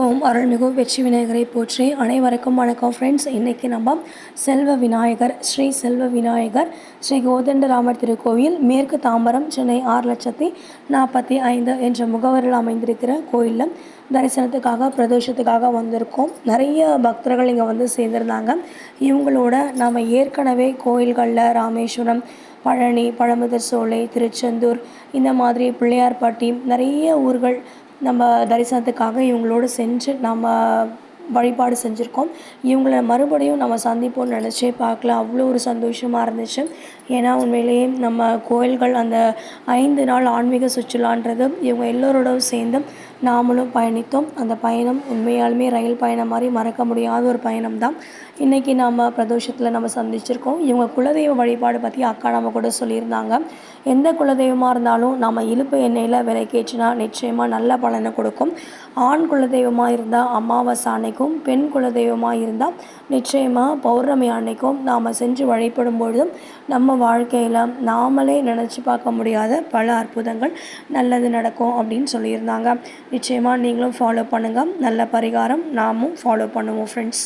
ஓம் அருள்மிகு வெற்றி விநாயகரை போற்றி. அனைவருக்கும் வணக்கம் ஃப்ரெண்ட்ஸ் இன்றைக்கி நம்ம செல்வ விநாயகர் ஸ்ரீ செல்வ விநாயகர் ஸ்ரீ கோதண்டராமர் திருக்கோயில் மேற்கு தாம்பரம் சென்னை ஆறு லட்சத்தி நாற்பத்தி ஐந்து என்ற முகவரில் அமைந்திருக்கிற கோயிலில் தரிசனத்துக்காக பிரதோஷத்துக்காக வந்திருக்கோம். நிறைய பக்தர்கள் இங்கே வந்து சேர்ந்துருந்தாங்க. இவங்களோட நாம் ஏற்கனவே கோயில்களில் ராமேஸ்வரம் பழனி பழமுதிர் சோலை திருச்செந்தூர் இந்த மாதிரி பிள்ளையார்பட்டி நிறைய ஊர்கள் நம்ம தரிசனத்துக்காக இவங்களோட சென்று நம்ம வழிபாடு செஞ்சுருக்கோம். இவங்கள மறுபடியும் நம்ம சந்திப்போம்னு நினச்சே பார்க்கல. அவ்வளோ ஒரு சந்தோஷமாக இருந்துச்சு. ஏன்னா உண்மையிலேயே நம்ம கோயில்கள் அந்த ஐந்து நாள் ஆன்மீக சுற்றுலான்றது இவங்க எல்லோரோடும் சேர்ந்து நாமளும் பயணித்தோம். அந்த பயணம் உண்மையாலுமே ரயில் பயணம் மாதிரி மறக்க முடியாத ஒரு பயணம் தான். இன்றைக்கி நம்ம பிரதோஷத்தில் நம்ம சந்திச்சிருக்கோம். இவங்க குலதெய்வ வழிபாடு பற்றி அக்கா நம்ம கூட சொல்லியிருந்தாங்க. எந்த குலதெய்வமாக இருந்தாலும் நம்ம இழுப்பு எண்ணெயில் விலைக்கேற்றினா நிச்சயமாக நல்ல பலனை கொடுக்கும். ஆண் குலதெய்வமாக இருந்தால் அமாவாசை அன்னைக்கும் பெண் குலதெய்வமாக இருந்தால் நிச்சயமாக பௌர்ணமி அன்னைக்கும் நாம் செஞ்சு வழிபடும் பொழுதும் நம்ம வாழ்க்கையில் நாமளே நினச்சி பார்க்க முடியாத பல அற்புதங்கள் நல்லது நடக்கும் அப்படின்னு சொல்லியிருந்தாங்க. நிச்சயமாக நீங்களும் ஃபாலோ பண்ணுங்கள் நல்ல பரிகாரம் நாமும் ஃபாலோ பண்ணுவோம் ஃப்ரெண்ட்ஸ்